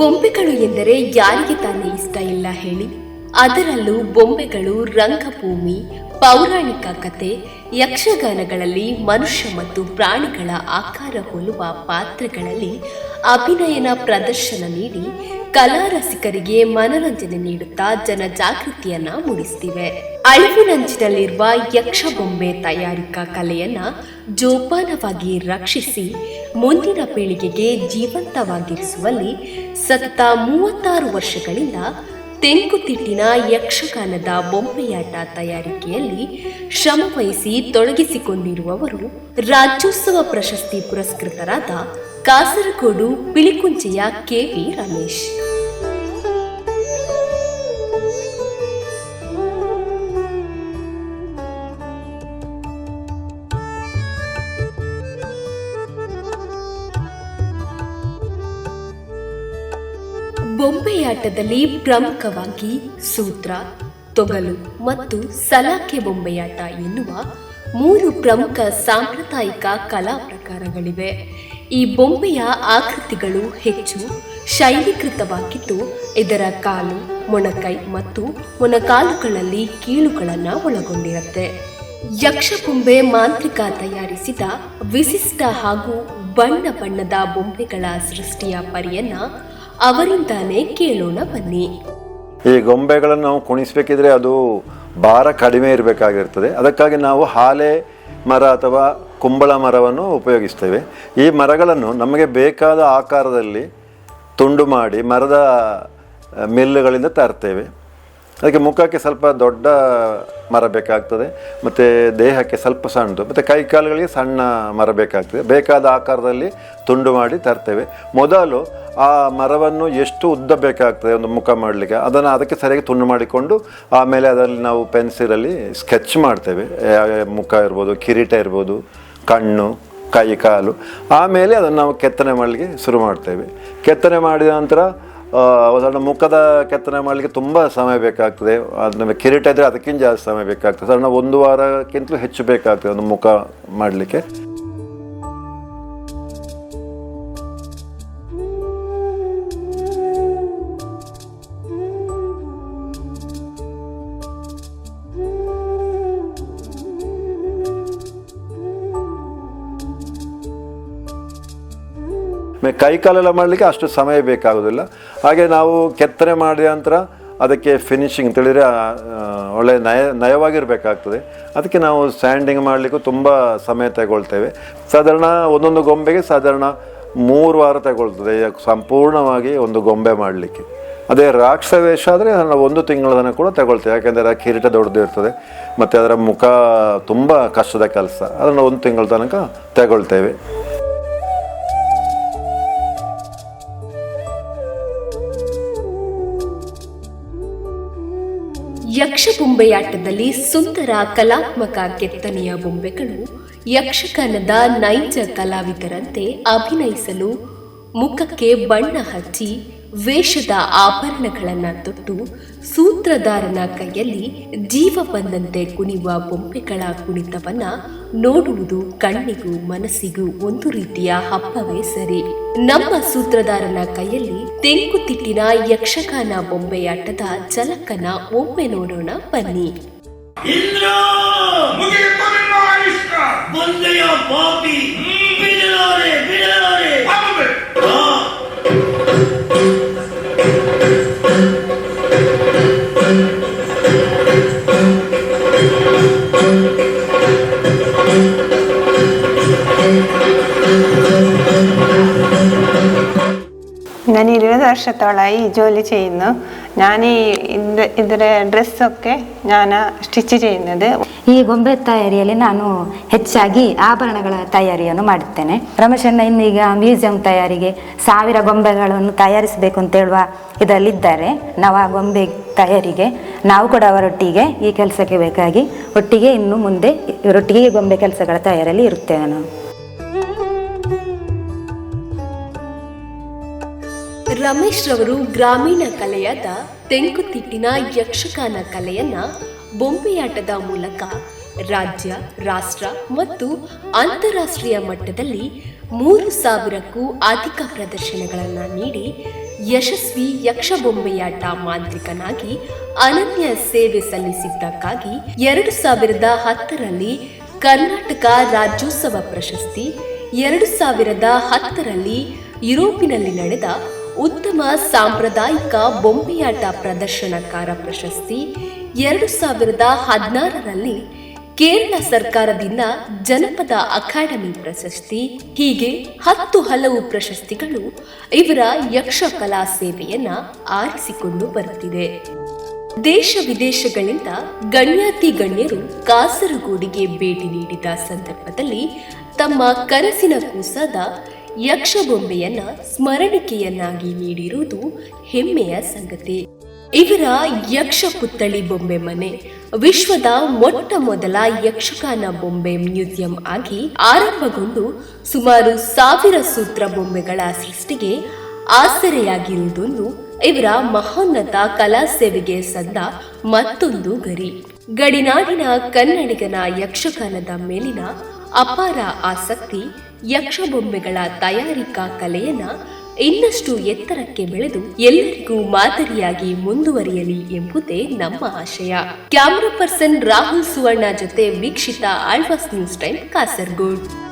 ಬೊಂಬೆಗಳು ಎಂದರೆ ಯಾರಿಗೆ ತಾನೇ ಇಷ್ಟ ಇಲ್ಲ ಹೇಳಿ. ಅದರಲ್ಲೂ ಬೊಂಬೆಗಳು, ರಂಗಭೂಮಿ, ಪೌರಾಣಿಕ ಕತೆ, ಯಕ್ಷಗಾನಗಳಲ್ಲಿ ಮನುಷ್ಯ ಮತ್ತು ಪ್ರಾಣಿಗಳ ಆಕಾರ ಹೋಲುವ ಪಾತ್ರಗಳಲ್ಲಿ ಅಭಿನಯನ ಪ್ರದರ್ಶನ ನೀಡಿ ಕಲಾ ರಸಿಕರಿಗೆ ಮನರಂಜನೆ ನೀಡುತ್ತಾ ಜನಜಾಗೃತಿಯನ್ನ ಮೂಡಿಸ್ತಿವೆ. ಅಳಿವಿನಂಚಿನಲ್ಲಿರುವ ಯಕ್ಷ ಬೊಂಬೆ ತಯಾರಿಕಾ ಕಲೆಯನ್ನ ಜೋಪಾನವಾಗಿ ರಕ್ಷಿಸಿ ಮುಂದಿನ ಪೀಳಿಗೆಗೆ ಜೀವಂತವಾಗಿರಿಸುವಲ್ಲಿ ಸತತ ಮೂವತ್ತಾರು ವರ್ಷಗಳಿಂದ ತೆಂಕುತಿಟ್ಟಿನ ಯಕ್ಷಗಾನದ ಬೊಂಬೆಯಾಟ ತಯಾರಿಕೆಯಲ್ಲಿ ಶ್ರಮವಹಿಸಿ ತೊಡಗಿಸಿಕೊಂಡಿರುವವರು ರಾಜ್ಯೋತ್ಸವ ಪ್ರಶಸ್ತಿ ಪುರಸ್ಕೃತರಾದ ಕಾಸರಗೋಡು ಪಿಳಿಕುಂಚೆಯ ಕೆವಿ ರಮೇಶ್. ಬೊಂಬೆಯಾಟದಲ್ಲಿ ಪ್ರಮುಖವಾಗಿ ಸೂತ್ರ, ತೊಗಲು ಮತ್ತು ಸಲಾಕೆ ಬೊಂಬೆಯಾಟ ಎನ್ನುವ ಮೂರು ಪ್ರಮುಖ ಸಾಂಪ್ರದಾಯಿಕ ಕಲಾ ಪ್ರಕಾರಗಳಿವೆ. ಈ ಬೊಂಬೆಯ ಆಕೃತಿಗಳು ಹೆಚ್ಚು ಶೈಲೀಕೃತವಾಗಿದ್ದು, ಇದರ ಕಾಲು, ಮೊಣಕೈ ಮತ್ತು ಮೊಣಕಾಲುಗಳಲ್ಲಿ ಕೀಳುಗಳನ್ನು ಒಳಗೊಂಡಿರುತ್ತೆ. ಯಕ್ಷಬೊಂಬೆ ಮಾಂತ್ರಿಕ ತಯಾರಿಸಿದ ವಿಶಿಷ್ಟ ಹಾಗೂ ಬಣ್ಣ ಬಣ್ಣದ ಬೊಂಬೆಗಳ ಸೃಷ್ಟಿಯ ಪರಿಯನ್ನ ಅವರಿಂದಾನೇ ಕೇಳೋಣ ಬನ್ನಿ. ಈ ಗೊಂಬೆಗಳನ್ನು ನಾವು ಕುಣಿಸಬೇಕಿದ್ರೆ ಅದು ಭಾರ ಕಡಿಮೆ ಇರಬೇಕಾಗಿರ್ತದೆ. ಅದಕ್ಕಾಗಿ ನಾವು ಹಾಲೆ ಮರ ಅಥವಾ ಕುಂಬಳ ಮರವನ್ನು ಉಪಯೋಗಿಸ್ತೇವೆ. ಈ ಮರಗಳನ್ನು ನಮಗೆ ಬೇಕಾದ ಆಕಾರದಲ್ಲಿ ತುಂಡು ಮಾಡಿ ಮರದ ಮಿಲ್ಲುಗಳಿಂದ ತರ್ತೇವೆ. ಅದಕ್ಕೆ ಮುಖಕ್ಕೆ ಸ್ವಲ್ಪ ದೊಡ್ಡ ಮರ ಬೇಕಾಗ್ತದೆ, ಮತ್ತು ದೇಹಕ್ಕೆ ಸ್ವಲ್ಪ ಸಣ್ಣದು, ಮತ್ತು ಕೈಕಾಲುಗಳಿಗೆ ಸಣ್ಣ ಮರ ಬೇಕಾಗ್ತದೆ. ಬೇಕಾದ ಆಕಾರದಲ್ಲಿ ತುಂಡು ಮಾಡಿ ತರ್ತೇವೆ. ಮೊದಲು ಆ ಮರವನ್ನು ಎಷ್ಟು ಉದ್ದ ಬೇಕಾಗ್ತದೆ ಒಂದು ಮುಖ ಮಾಡಲಿಕ್ಕೆ, ಅದನ್ನು ಅದಕ್ಕೆ ಸರಿಯಾಗಿ ತುಂಡು ಮಾಡಿಕೊಂಡು, ಆಮೇಲೆ ಅದರಲ್ಲಿ ನಾವು ಪೆನ್ಸಿಲಲ್ಲಿ ಸ್ಕೆಚ್ ಮಾಡ್ತೇವೆ. ಮುಖ ಇರ್ಬೋದು, ಕಿರೀಟ ಇರ್ಬೋದು, ಕಣ್ಣು, ಕೈ, ಕಾಲು. ಆಮೇಲೆ ಅದನ್ನು ನಾವು ಕೆತ್ತನೆ ಮಾಡಲಿಕ್ಕೆ ಶುರು ಮಾಡ್ತೇವೆ. ಕೆತ್ತನೆ ಮಾಡಿದ ನಂತರ ಸಾಧಾರಣ ಮುಖದ ಕೆತ್ತನೆ ಮಾಡಲಿಕ್ಕೆ ತುಂಬ ಸಮಯ ಬೇಕಾಗ್ತದೆ. ಅದು ಕಿರೀಟ ಇದ್ದರೆ ಅದಕ್ಕಿಂತ ಜಾಸ್ತಿ ಸಮಯ ಬೇಕಾಗ್ತದೆ. ಸಣ್ಣ ಒಂದು ವಾರಕ್ಕಿಂತಲೂ ಹೆಚ್ಚು ಬೇಕಾಗ್ತದೆ ಒಂದು ಮುಖ ಮಾಡಲಿಕ್ಕೆ. ಆಮೇಲೆ ಕೈ ಕಾಲೆಲ್ಲ ಮಾಡಲಿಕ್ಕೆ ಅಷ್ಟು ಸಮಯ ಬೇಕಾಗೋದಿಲ್ಲ. ಹಾಗೆ ನಾವು ಕೆತ್ತನೆ ಮಾಡಿದ ನಂತರ ಅದಕ್ಕೆ ಫಿನಿಶಿಂಗ್ ತಿಳಿದ್ರೆ ಆ, ಆ, ಒಳ್ಳೆ ನಯ ನಯವಾಗಿರಬೇಕಾಗ್ತದೆ. ಅದಕ್ಕೆ ನಾವು ಸ್ಯಾಂಡಿಂಗ್ ಮಾಡಲಿಕ್ಕೂ ತುಂಬ ಸಮಯ ತಗೊಳ್ತೇವೆ. ಸಾಧಾರಣ ಒಂದೊಂದು ಗೊಂಬೆಗೆ ಸಾಧಾರಣ ಮೂರು ವಾರ ತಗೊಳ್ತದೆ ಸಂಪೂರ್ಣವಾಗಿ ಒಂದು ಗೊಂಬೆ ಮಾಡಲಿಕ್ಕೆ. ಅದೇ ರಾಕ್ಷಸ ವೇಷ ಆದರೆ ನಾವು ಒಂದು ತಿಂಗಳ ತನಕ ಕೂಡ ತಗೊಳ್ತೇವೆ. ಯಾಕೆಂದರೆ ಆ ಕಿರೀಟ ದೊಡ್ಡದು ಇರ್ತದೆ. ಮತ್ತು ಅದರ ಮುಖ ತುಂಬ ಕಷ್ಟದ ಕೆಲಸ. ಅದನ್ನು ಒಂದು ತಿಂಗಳ ತನಕ ತಗೊಳ್ತೇವೆ. ಯಕ್ಷ ಬೊಂಬೆಯಾಟದಲ್ಲಿ ಸುಂದರ ಕಲಾತ್ಮಕ ಕೆತ್ತನೆಯ ಬೊಂಬೆಗಳು ಯಕ್ಷಗಾನದ ನೈಜ ಕಲಾವಿದರಂತೆ ಅಭಿನಯಿಸಲು ಮುಖಕ್ಕೆ ಬಣ್ಣ ಹಚ್ಚಿ ವೇಷದ ಆಭರಣಗಳನ್ನ ತೊಟ್ಟು ಸೂತ್ರಧಾರನ ಕೈಯಲ್ಲಿ ಜೀವ ಬಂದಂತೆ ಕುಣಿಯುವ ಬೊಂಬೆಗಳ ಕುಣಿತವನ್ನ ನೋಡುವುದು ಕಣ್ಣಿಗೂ ಮನಸ್ಸಿಗೂ ಒಂದು ರೀತಿಯ ಹಬ್ಬವೇ ಸರಿ. ನಮ್ಮ ಸೂತ್ರಧಾರನ ಕೈಯಲ್ಲಿ ತೆಂಕುತಿಟ್ಟಿನ ಯಕ್ಷಗಾನ ಬೊಂಬೆಯಾಟದ ಚಲಕನ ಒಮ್ಮೆ ನೋಡೋಣ ಬನ್ನಿ. ಇಂದ್ರ ഇരുപത് വർഷത്തോളമായി ഈ ജോലി ചെയ്യുന്നു ഞാൻ ഈ ഇത് ഇതിലെ ഡ്രസ്സൊക്കെ ഞാൻ സ്റ്റിച്ച് ചെയ്യുന്നത് ಈ ಗೊಂಬೆ ತಯಾರಿಯಲ್ಲಿ ನಾನು ಹೆಚ್ಚಾಗಿ ಆಭರಣಗಳ ತಯಾರಿಯನ್ನು ಮಾಡುತ್ತೇನೆ ರಮೇಶಣ್ಣ ಇನ್ನೀಗ ಮ್ಯೂಸಿಯಂ ತಯಾರಿಗೆ ಸಾವಿರ ಗೊಂಬೆಗಳನ್ನು ತಯಾರಿಸಬೇಕು ಅಂತ ಹೇಳುವ ಇದರಲ್ಲಿದ್ದಾರೆ ನಾವು ಆ ಗೊಂಬೆ ತಯಾರಿಗೆ ನಾವು ಕೂಡ ಅವರೊಟ್ಟಿಗೆ ಈ ಕೆಲಸಕ್ಕೆ ಬೇಕಾಗಿ ಒಟ್ಟಿಗೆ ಇನ್ನು ಮುಂದೆ ಇವರೊಟ್ಟಿಗೆ ಈ ಗೊಂಬೆ ಕೆಲಸಗಳ ತಯಾರಿಯಲ್ಲಿ ಇರುತ್ತೇವೆ ನಾವು ರಮೇಶ್ ರವರು ಗ್ರಾಮೀಣ ಕಲೆಯಾದ ತೆಂಕುತಿಟ್ಟಿನ ಯಕ್ಷಗಾನ ಕಲೆಯನ್ನ ಬೊಂಬೆಯಾಟದ ಮೂಲಕ ರಾಜ್ಯ, ರಾಷ್ಟ್ರ ಮತ್ತು ಅಂತಾರಾಷ್ಟ್ರೀಯ ಮಟ್ಟದಲ್ಲಿ ಮೂರು ಸಾವಿರಕ್ಕೂ ಅಧಿಕ ಪ್ರದರ್ಶನಗಳನ್ನು ನೀಡಿ ಯಶಸ್ವಿ ಯಕ್ಷಬೊಂಬೆಯಾಟ ಮಾಂತ್ರಿಕನಾಗಿ ಅನನ್ಯ ಸೇವೆ ಸಲ್ಲಿಸಿದ್ದಕ್ಕಾಗಿ ಎರಡು ಸಾವಿರದ ಹತ್ತರಲ್ಲಿ ಕರ್ನಾಟಕ ರಾಜ್ಯೋತ್ಸವ ಪ್ರಶಸ್ತಿ, ಎರಡು ಸಾವಿರದ ಹತ್ತರಲ್ಲಿ ಯುರೋಪಿನಲ್ಲಿ ನಡೆದ ಉತ್ತಮ ಸಾಂಪ್ರದಾಯಿಕ ಬೊಂಬೆಯಾಟ ಪ್ರದರ್ಶನಕಾರ ಪ್ರಶಸ್ತಿ ಎರಡು ಸಾವಿರದ ಹದಿನಾರರಲ್ಲಿ ಕೇರಳ ಸರ್ಕಾರದಿಂದ ಜನಪದ ಅಕಾಡೆಮಿ ಪ್ರಶಸ್ತಿ, ಹೀಗೆ ಹತ್ತು ಹಲವು ಪ್ರಶಸ್ತಿಗಳು ಇವರ ಯಕ್ಷಕಲಾ ಸೇವೆಯನ್ನ ಆರಿಸಿಕೊಂಡು ಬರುತ್ತಿದೆ. ದೇಶ ವಿದೇಶಗಳಿಂದ ಗಣ್ಯಾತಿ ಗಣ್ಯರು ಕಾಸರಗೋಡಿಗೆ ಭೇಟಿ ನೀಡಿದ ಸಂದರ್ಭದಲ್ಲಿ ತಮ್ಮ ಕನಸಿನ ಕೂಸಾದ ಯಕ್ಷಬೊಂಬೆಯನ್ನ ಸ್ಮರಣಿಕೆಯನ್ನಾಗಿ ನೀಡಿರುವುದು ಹೆಮ್ಮೆಯ ಸಂಗತಿ. ಇವರ ಯಕ್ಷ ಪುತ್ಥಳಿ ಬೊಂಬೆ ಮನೆ, ವಿಶ್ವದ ಮೊಟ್ಟ ಮೊದಲ ಯಕ್ಷಗಾನ ಬೊಂಬೆ ಮ್ಯೂಸಿಯಂ ಆಗಿ ಆರಂಭಗೊಂಡು ಸುಮಾರು ಸಾವಿರ ಸೂತ್ರ ಬೊಂಬೆಗಳ ಸೃಷ್ಟಿಗೆ ಆಸರೆಯಾಗಿರುವುದೊಂದು ಇವರ ಮಹೋನ್ನತ ಕಲಾ ಸೇವೆಗೆ ಸಂದ ಮತ್ತೊಂದು ಗರಿ ಗಡಿನಾಡಿನ ಕನ್ನಡಿಗನ ಯಕ್ಷಗಾನದ ಮೇಲಿನ ಅಪಾರ ಆಸಕ್ತಿ, ಯಕ್ಷಬೊಂಬೆಗಳ ತಯಾರಿಕಾ ಕಲೆಯನ್ನ ಇನ್ನಷ್ಟು ಎತ್ತರಕ್ಕೆ ಬೆಳೆದು ಎಲ್ಲರಿಗೂ ಮಾದರಿಯಾಗಿ ಮುಂದುವರಿಯಲಿ ಎಂಬುದೇ ನಮ್ಮ ಆಶಯ. ಕ್ಯಾಮರಾ ಪರ್ಸನ್ ರಾಹುಲ್ ಸುವರ್ಣ ಜೊತೆ ವೀಕ್ಷಿತ ಆಳ್ವಾಸ್ ನ್ಯೂಸ್ ಟೈಮ್ ಕಾಸರಗೋಡ್.